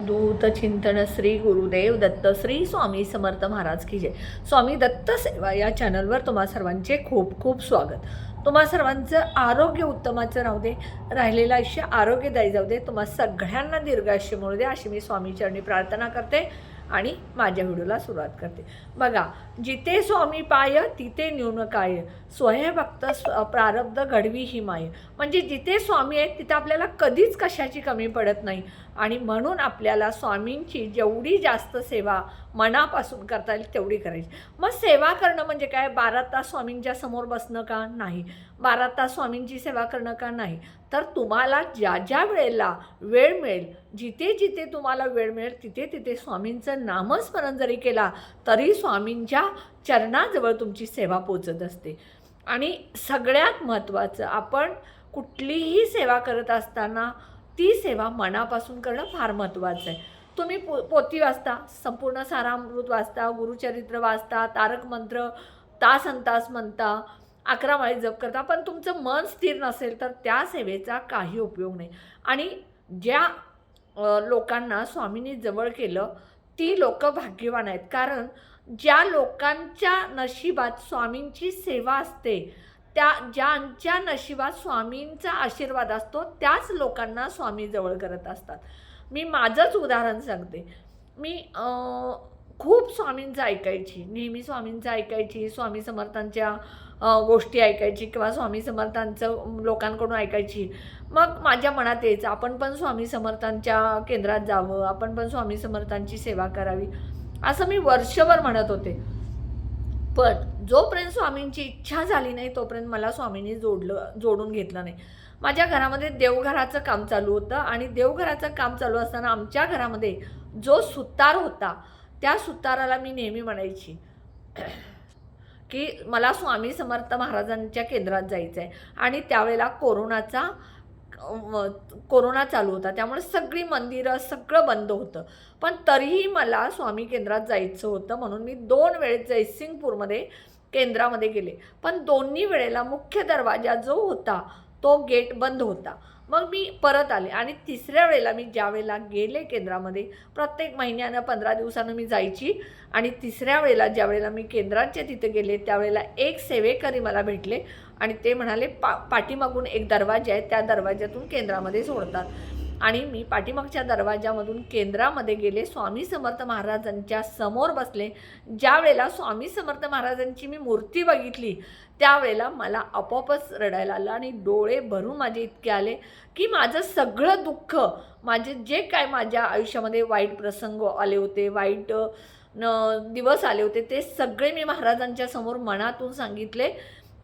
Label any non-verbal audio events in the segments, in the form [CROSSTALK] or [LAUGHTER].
दूत चिंतन श्री गुरुदेव दत्त श्री स्वामी समर्थ महाराज की जय. स्वामी दत्त सेवा या चॅनलवर तुम्हा सर्वांचे खूप खूप स्वागत. तुम्हा सर्वांचं आरोग्य उत्तमाचं राहू दे राहिलेलं आयुष्य आरोग्यदायी जाऊ दे. तुम्हा सगळ्यांना दीर्घायुष्य मिळू दे अशी मी स्वामीचरणी प्रार्थना करते. आणि माझ्या व्हिडिओला सुरुवात करते. बघा जिथे स्वामी पाय तिथे न्यून काय. स्वयंभक्त स्व प्रारब्ध घडवी ही माय. म्हणजे जिथे स्वामी आहेत तिथे आपल्याला कधीच कशाची कमी पडत नाही. आणि म्हणून आपल्याला स्वामींची जेवढी जास्त सेवा मनापासून करता येईल तेवढी करायची. मग सेवा करणं म्हणजे काय? बारा तास स्वामींच्या समोर बसणं का? नाही. बारा तास स्वामींची सेवा करणं का नाही? तर तुम्हाला ज्या ज्या वेळेला वेळ मिळेल जिथे जिथे तुम्हाला वेळ मिळेल तिथे तिथे स्वामींचं नामस्मरण जरी केला तरी स्वामींच्या चरणाजवळ तुमची सेवा पोचत असते. आणि सगळ्यात महत्त्वाचं आपण कुठलीही सेवा करत असताना ती सेवा मनापासून करणं फार महत्त्वाचं आहे. तुम्ही पो पोथी वाचता संपूर्ण सारामृत वाचता गुरुचरित्र वाचता तारक मंत्र तास अन तास म्हणता अकरा माळी जप करता पण तुमचं मन स्थिर नसेल तर त्या सेवेचा काही उपयोग नाही. आणि ज्या लोकांना स्वामींनी जवळ केलं ती लोक भाग्यवान आहेत. कारण ज्या लोकांच्या नशिबात स्वामींची सेवा असते त्या ज्यांच्या नशिबात स्वामींचा आशीर्वाद असतो त्याच लोकांना स्वामी जवळ करत असतात. मी माझंच उदाहरण सांगते. मी खूप स्वामींचं ऐकायची. नेहमी स्वामींचं ऐकायची स्वामी समर्थांच्या गोष्टी ऐकायची किंवा स्वामी समर्थांचं लोकांकडून ऐकायची. मग माझ्या मनात यायचं आपण पण स्वामी समर्थांच्या केंद्रात जावं आपण पण स्वामी समर्थांची सेवा करावी. असं मी वर्षभर म्हणत होते. पण जोपर्यंत स्वामींची इच्छा झाली नाही तोपर्यंत मला स्वामींनी जोडलं जोडून घेतलं नाही. माझ्या घरामध्ये देवघराचं काम चालू होतं आणि देवघराचं काम चालू असताना आमच्या घरामध्ये जो सुतार होता त्या सुताराला मी नेहमी म्हणायची [CLEARS THROAT] की मला स्वामी समर्थ महाराजांच्या केंद्रात जायचं आहे आणि त्यावेळेला कोरोनाचा कोरोना चालू होता. त्यामुळे सगळी मंदिरं सगळं बंद होतं. पण तरीही मला स्वामी केंद्रात जायचं होतं म्हणून मी दोन वेळेस जयसिंगपूरमध्ये केंद्रामध्ये गेले. पण दोन्ही वेळेला मुख्य दरवाजा जो होता तो गेट बंद होता. मग मी परत आले आणि तिसऱ्या वेळेला मी ज्या वेळेला गेले केंद्रामध्ये प्रत्येक महिन्यानं पंधरा दिवसानं मी जायची आणि तिसऱ्या वेळेला ज्या वेळेला मी केंद्राचे तिथे गेले त्यावेळेला एक सेवेकरी मला भेटले आणि ते म्हणाले पा पाठीमागून एक दरवाजा आहे त्या दरवाज्यातून केंद्रामध्ये सोडतात. आणि मी पाठीमागच्या दरवाजामधून केंद्रामध्ये गेले स्वामी समर्थ महाराजांच्या समोर बसले. ज्या वेळेला स्वामी समर्थ महाराजांची मी मूर्ती बघितली त्यावेळेला मला आपोआपच रडायला आलं आणि डोळे भरून माझे इतके आले की माझं सगळं दुःख माझे जे काय माझ्या आयुष्यामध्ये वाईट प्रसंग आले होते वाईट न दिवस आले होते ते सगळे मी महाराजांच्या समोर मनातून सांगितले.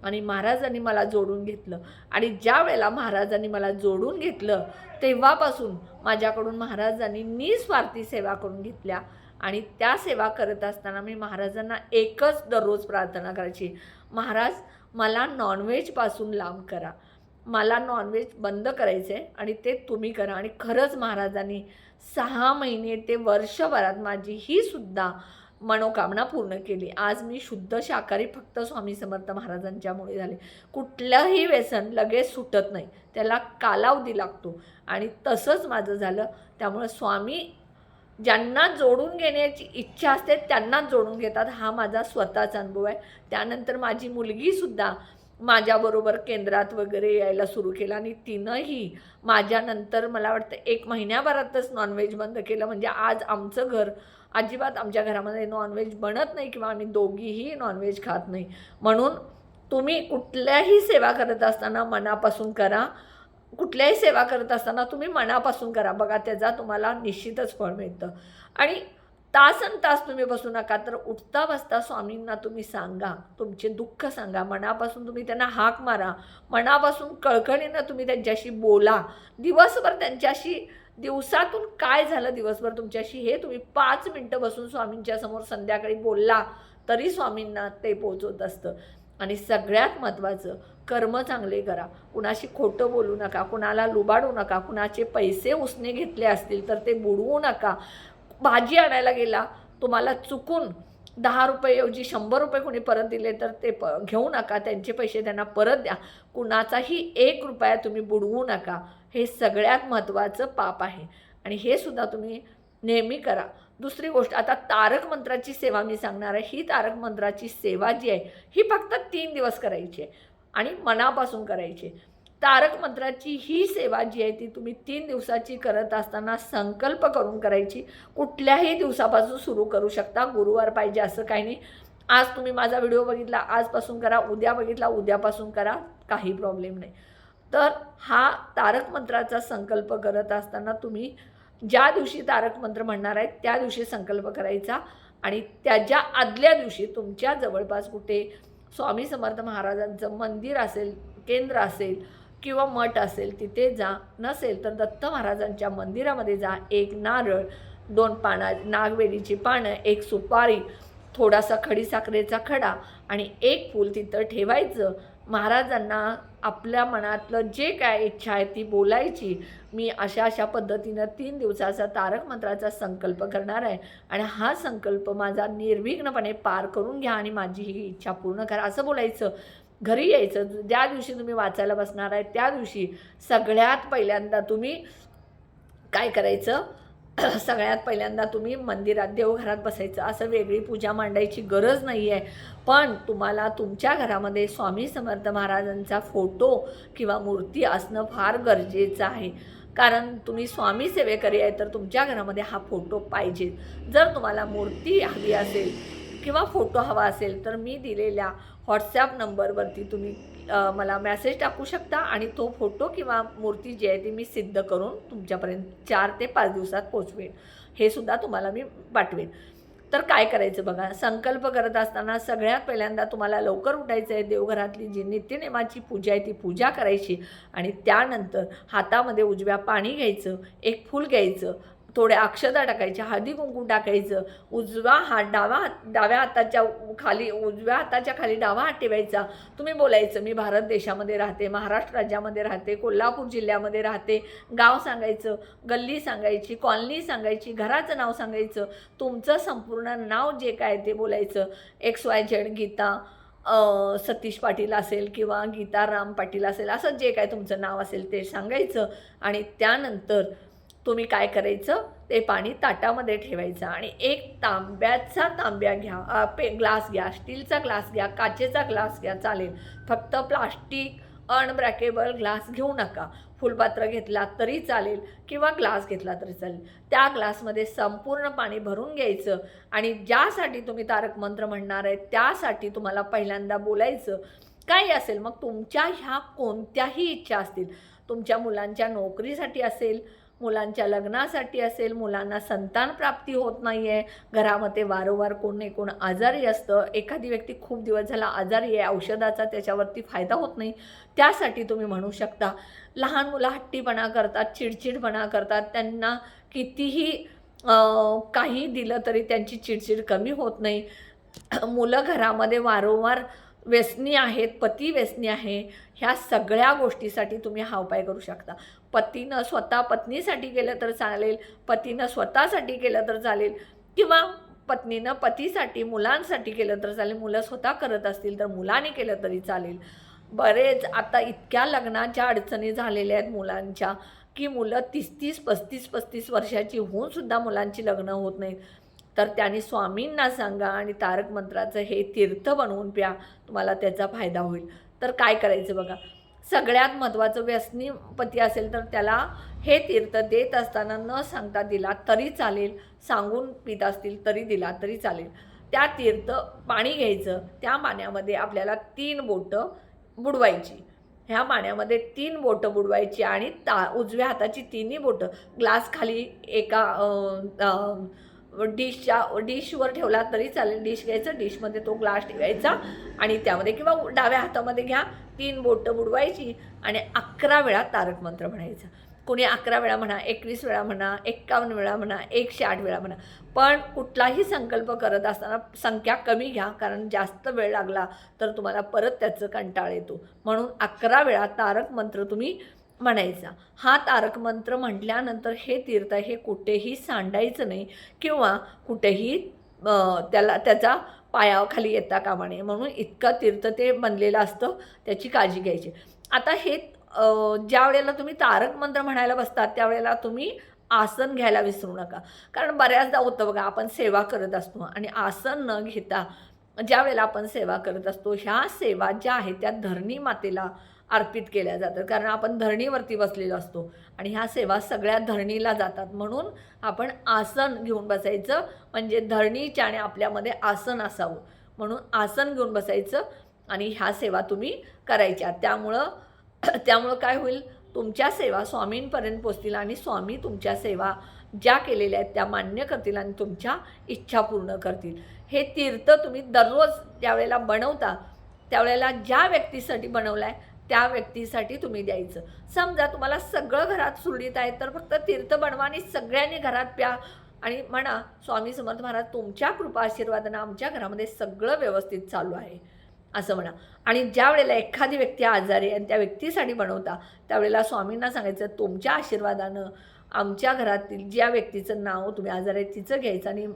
आणि महाराजांनी मला जोडून घेतलं. आणि ज्या वेळेला महाराजांनी मला जोडून घेतलं तेव्हापासून माझ्याकडून महाराजांनी निस्वार्थी सेवा करून घेतल्या. आणि त्या सेवा करत असताना मी महाराजांना एकच दररोज प्रार्थना करायची. महाराज मला नॉनव्हेजपासून लांब करा. मला नॉनव्हेज बंद करायचं आहे आणि ते तुम्ही करा. आणि खरंच महाराजांनी सहा महिने ते वर्षभरात माझी ही सुद्धा मनोकामना पूर्ण केली. आज मी शुद्ध शाकाहारी फक्त स्वामी समर्थ महाराजांच्यामुळे झाले. कुठलंही व्यसन लगेच सुटत नाही. त्याला कालावधी लागतो. आणि तसंच माझं झालं. त्यामुळं स्वामी ज्यांना जोडून घेण्याची इच्छा असते त्यांनाच जोडून घेतात. हा माझा स्वतःचा अनुभव आहे. त्यानंतर माझी मुलगीसुद्धा माझ्याबरोबर केंद्रात वगैरे यायला सुरू केलं आणि तिनंही माझ्यानंतर मला वाटतं एक महिन्याभरातच नॉनव्हेज बंद केलं. म्हणजे आज आमचं घर अजिबात आमच्या घरामध्ये नॉनव्हेज बनत नाही किंवा आम्ही दोघीही नॉनव्हेज खात नाही. म्हणून तुम्ही कुठल्याही सेवा करत असताना मनापासून करा. कुठल्याही सेवा करत असताना तुम्ही मनापासून करा. बघा त्याचा तुम्हाला निश्चितच फळ मिळतं. आणि तासन तास तुम्ही बसू नका तर उठता बसता स्वामींना तुम्ही सांगा तुमचे दुःख सांगा मनापासून तुम्ही त्यांना हाक मारा मनापासून कळकळीनं तुम्ही त्यांच्याशी बोला. दिवसभर त्यांच्याशी दिवसातून काय झालं दिवसभर तुमच्याशी हे तुम्ही पाच मिनटं बसून स्वामींच्या समोर संध्याकाळी बोलला तरी स्वामींना ते पोचवत असतं. आणि सगळ्यात महत्त्वाचं कर्म चांगले करा. कुणाशी खोटं बोलू नका कुणाला लुबाडू नका कुणाचे पैसे उसने घेतले असतील तर ते बुडवू नका. भाजी आणायला गेला तुम्हाला चुकून दहा रुपयेऐवजी शंभर रुपये कोणी परत दिले तर ते प घेऊ नका त्यांचे पैसे त्यांना परत द्या. कुणाचाही एक रुपया तुम्ही बुडवू नका. हे सगळ्यात महत्त्वाचं पाप आहे. आणि हे सुद्धा तुम्ही नेहमी करा. दुसरी गोष्ट आता तारक मंत्राची सेवा मी सांगणार आहे. ही तारक मंत्राची सेवा जी आहे ही फक्त तीन दिवस करायची आहे. आणि मनापासून करायची आहे. तारक मंत्राची ही सेवा जी आहे ती तुम्ही तीन दिवसाची करत असताना संकल्प करून करायची. कुठल्याही दिवसापासून सुरू करू शकता. गुरुवार पाहिजे असं काही नाही. आज तुम्ही माझा व्हिडिओ बघितला आजपासून करा उद्या बघितला उद्यापासून करा काही प्रॉब्लेम नाही. तर हा तारक मंत्राचा संकल्प करत असताना तुम्ही ज्या दिवशी तारक मंत्र म्हणणार आहेत त्या दिवशी संकल्प करायचा आणि त्याच्या आदल्या दिवशी तुमच्या जवळपास कुठे स्वामी समर्थ महाराजांचं मंदिर असेल केंद्र असेल किंवा मठ असेल तिथे जा. नसेल तर दत्त महाराजांच्या मंदिरामध्ये जा. एक नारळ दोन पाना नागवेलीची पानं एक सुपारी थोडासा खडीसाखरेचा खडा आणि एक फूल तिथं ठेवायचं. महाराजांना आपल्या मनातलं जे काय इच्छा आहे ती बोलायची. मी अशा अशा पद्धतीनं तीन दिवसाचा तारक मंत्राचा संकल्प करणार आहे आणि हा संकल्प माझा निर्विघ्नपणे पार करून घ्या आणि माझी ही इच्छा पूर्ण करा. असं बोलायचं. घरी यायचं. ज्या दिवशी तुम्ही वाचायला बसणार आहे त्या दिवशी सगळ्यात पहिल्यांदा तुम्ही काय करायचं? [CLEARS THROAT] सगळ्यात पहिल्यांदा तुम्ही मंदिरात देवघरात बसायचं. असं वेगळी पूजा मांडायची गरज नाही आहे. पण तुम्हाला तुमच्या घरामध्ये स्वामी समर्थ महाराजांचा फोटो किंवा मूर्ती असणं फार गरजेचं आहे. कारण तुम्ही स्वामी सेवेकरी आहे तर तुमच्या घरामध्ये हा फोटो पाहिजे. जर तुम्हाला मूर्ती हवी असेल किंवा फोटो हवा असेल तर मी दिलेल्या व्हॉट्सॲप नंबरवरती तुम्ही मला मॅसेज टाकू शकता आणि तो फोटो किंवा मूर्ती जी आहे ती मी सिद्ध करून तुमच्यापर्यंत चार ते पाच दिवसात पोचवेन. हे सुद्धा तुम्हाला मी पाठवेन. तर काय करायचं बघा संकल्प करत असताना सगळ्यात पहिल्यांदा तुम्हाला लवकर उठायचं आहे देवघरातली जी नित्यनेमाची पूजा आहे ती पूजा करायची आणि त्यानंतर हातामध्ये उजव्या पाणी घ्यायचं एक फूल घ्यायचं थोड्या अक्षता टाकायच्या हळदी कुंकू टाकायचं उजवा हात डावा हात डाव्या हाताच्या खाली उजव्या हाताच्या खाली डावा हात ठेवायचा. तुम्ही बोलायचं मी भारत देशामध्ये राहते महाराष्ट्र राज्यामध्ये राहते कोल्हापूर जिल्ह्यामध्ये राहते गाव सांगायचं गल्ली सांगायची कॉलनी सांगायची घराचं नाव सांगायचं तुमचं संपूर्ण नाव जे काय ते बोलायचं. X Y Z Geeta Satish Patil असेल किंवा गीता राम पाटील असेल असं जे काय तुमचं नाव असेल ते सांगायचं आणि त्यानंतर तुम्ही काय करायचं? ते पाणी ताटामध्ये ठेवायचं आणि एक तांब्याचा तांब्या घ्या. पे ग्लास घ्या. स्टीलचा ग्लास घ्या. काचेचा ग्लास घ्या. चालेल. फक्त प्लास्टिक अनब्रॅकेबल ग्लास घेऊ नका. फुलपात्र घेतला तरी चालेल किंवा ग्लास घेतला तरी चालेल. त्या ग्लासमध्ये संपूर्ण पाणी भरून घ्यायचं आणि ज्यासाठी तुम्ही तारक मंत्र म्हणणार आहे त्यासाठी तुम्हाला पहिल्यांदा बोलायचं काही असेल? मग तुमच्या ह्या कोणत्याही इच्छा असतील. तुमच्या मुलांच्या नोकरीसाठी असेल मुलांच्या लग्नासाठी असेल मुलांना संतान प्राप्ती होत नाही आहे घरामध्ये वारंवार कोण नाही कोण आजारी असतं एखादी व्यक्ती खूप दिवस झाला आजारी आहे औषधाचा त्याच्यावरती फायदा होत नाही त्यासाठी तुम्ही म्हणू शकता. लहान मुलं हट्टीपणा करतात चिडचिडपणा करतात त्यांना कितीही काही दिलं तरी त्यांची चिडचिड कमी होत नाही. मुलं घरामध्ये वारंवार व्यसनी आहेत पती व्यसनी आहे ह्या सगळ्या गोष्टीसाठी तुम्ही हा उपाय करू शकता. पतीनं स्वतः पत्नीसाठी केलं तर चालेल पतीनं स्वतःसाठी केलं तर चालेल किंवा पत्नीनं पतीसाठी मुलांसाठी केलं तर चालेल. मुलं स्वतः करत असतील तर मुलाने केलं तरी चालेल. बरेच आता इतक्या लग्नाच्या अडचणी झालेल्या आहेत मुलांच्या की मुलं तीस तीस पस्तीस पस्तीस वर्षाची होऊन सुद्धा मुलांची लग्न होत नाहीत. तर त्यांनी स्वामींना सांगा आणि तारक मंत्राचं हे तीर्थ बनवून प्या. तुम्हाला त्याचा फायदा होईल. तर काय करायचं बघा? सगळ्यात महत्त्वाचं व्यसनी पती असेल तर त्याला हे तीर्थ देत असताना न सांगता दिला तरी चालेल सांगून पित असतील तरी दिला तरी चालेल. त्या तीर्थ पाणी घ्यायचं त्या पाण्यामध्ये आपल्याला तीन बोटं बुडवायची. ह्या पाण्यामध्ये तीन बोटं बुडवायची आणि ता उजव्या हाताची तिन्ही बोटं ग्लास खाली एका डिशच्या डिशवर ठेवला तरी चालेल. डिश घ्यायचं डिशमध्ये तो ग्लास ठेवायचा आणि त्यामध्ये किंवा डाव्या हातामध्ये घ्या तीन बोटं बुडवायची आणि अकरा वेळा तारक मंत्र म्हणायचा. कोणी अकरा वेळा म्हणा एकवीस वेळा म्हणा एक्कावन्न वेळा म्हणा एकशे आठ वेळा म्हणा. पण कुठलाही संकल्प करत असताना संख्या कमी घ्या कारण जास्त वेळ लागला तर तुम्हाला परत त्याचं कंटाळ येतो. म्हणून अकरा वेळा तारक मंत्र तुम्ही म्हणायचा. हा तारक मंत्र म्हटल्यानंतर हे तीर्थ हे कुठेही सांडायचं नाही किंवा कुठेही त्याला त्याचा पायाखाली येता कामा नये. म्हणून इतकं तीर्थ ते बनलेलं असतं त्याची काळजी घ्यायची. आता हे ज्या वेळेला तुम्ही तारक मंत्र म्हणायला बसतात त्यावेळेला तुम्ही आसन घ्यायला विसरू नका. कारण बऱ्याचदा होतं बघा आपण सेवा करत असतो आणि आसन न घेता ज्या वेळेला आपण सेवा करत असतो ह्या सेवा ज्या आहेत त्या धरणी मातेला अर्पित केल्या जातात. कारण आपण धरणीवरती बसलेलो असतो आणि ह्या सेवा सगळ्या धरणीला जातात. म्हणून आपण आसन घेऊन बसायचं. म्हणजे धरणीच्या आणि आपल्यामध्ये आसन असावं. म्हणून आसन घेऊन बसायचं आणि ह्या सेवा तुम्ही करायच्या. त्यामुळं त्यामुळं काय होईल? तुमच्या सेवा स्वामींपर्यंत पोचतील आणि स्वामी तुमच्या सेवा ज्या केलेल्या आहेत त्या मान्य करतील आणि तुमच्या इच्छा पूर्ण करतील. हे तीर्थ तुम्ही दररोज ज्यावेळेला बनवता त्यावेळेला ज्या व्यक्तीसाठी बनवलं आहे त्या व्यक्तीसाठी तुम्ही द्यायचं. समजा तुम्हाला सगळं घरात सुरळीत आहे तर फक्त तीर्थ बनवा आणि सगळ्यांनी घरात प्या आणि म्हणा स्वामी समर्थ महाराज तुमच्या कृपा आशीर्वादानं आमच्या घरामध्ये सगळं व्यवस्थित चालू आहे. असं म्हणा. आणि ज्या वेळेला एखादी व्यक्ती आजारी आणि त्या व्यक्तीसाठी बनवता त्यावेळेला स्वामींना सांगायचं तुमच्या आशीर्वादानं आमच्या घरातील ज्या व्यक्तीचं नाव तुम्ही आजार आहे तिचं घ्यायचं आणि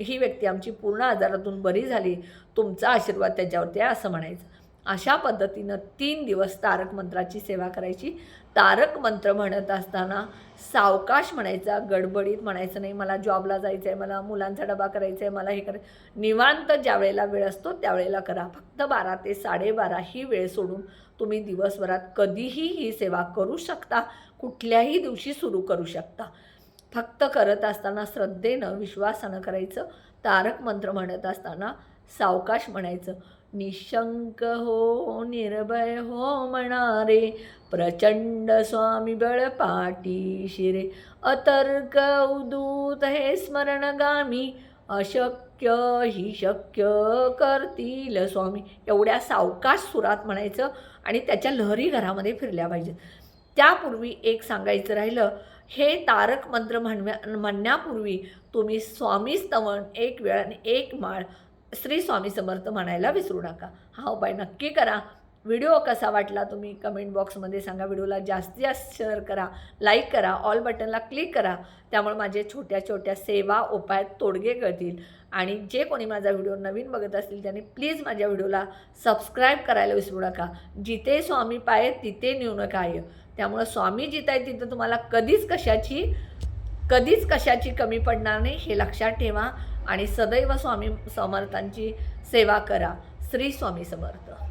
ही व्यक्ती आमची पूर्ण आजारातून बरी झाली तुमचा आशीर्वाद त्याच्यावरती आहे असं म्हणायचं. अशा पद्धतीनं तीन दिवस तारक मंत्राची सेवा करायची. तारक मंत्र म्हणत असताना सावकाश म्हणायचा गडबडीत म्हणायचं नाही मला जॉबला जायचं आहे मला मुलांचा डबा करायचा आहे मला हे करायचं निवांत ज्या वेळेला वेळ असतो त्यावेळेला करा. फक्त बारा ते साडेबारा ही वेळ सोडून तुम्ही दिवसभरात कधीही ही सेवा करू शकता कुठल्याही दिवशी सुरू करू शकता. फक्त करत असताना श्रद्धेनं विश्वासानं करायचं. तारक मंत्र म्हणत असताना सावकाश म्हणायचं. निशंक हो निर्भय हो म्हणणारे प्रचंड स्वामी बळपाटी शिरे अतर्क उदूत हे स्मरणगामी अशक्य ही शक्य करतील स्वामी. एवढ्या सावकाश सुरात म्हणायचं आणि त्याच्या लहरी घरामध्ये फिरल्या पाहिजेत. त्यापूर्वी एक सांगायचं राहिलं हे तारक मंत्र म्हणव्या म्हणण्यापूर्वी तुम्ही स्वामी स्तवन एक वेळ आणि एक माळ श्री स्वामी समर्थ म्हणायला विसरू नका. हा उपाय नक्की करा. व्हिडिओ कसा वाटला तुम्ही कमेंट बॉक्समध्ये सांगा. व्हिडिओला जास्तीत जास्त शेअर करा लाईक करा ऑल बटनला क्लिक करा. त्यामुळे माझे छोट्या छोट्या सेवा उपाय तोडगे कळतील आणि जे कोणी माझा व्हिडिओ नवीन बघत असतील त्यांनी प्लीज माझ्या व्हिडिओला सबस्क्राईब करायला विसरू नका. जिथे स्वामी पाय तिथे नेऊ नका आहे त्यामुळं स्वामी जिथं आहे तिथं तुम्हाला कधीच कशाची कधीच कशाची कमी पडणार नाही हे लक्षात ठेवा. आणि सदैव स्वामी समर्थांची सेवा करा. श्री स्वामी समर्थ.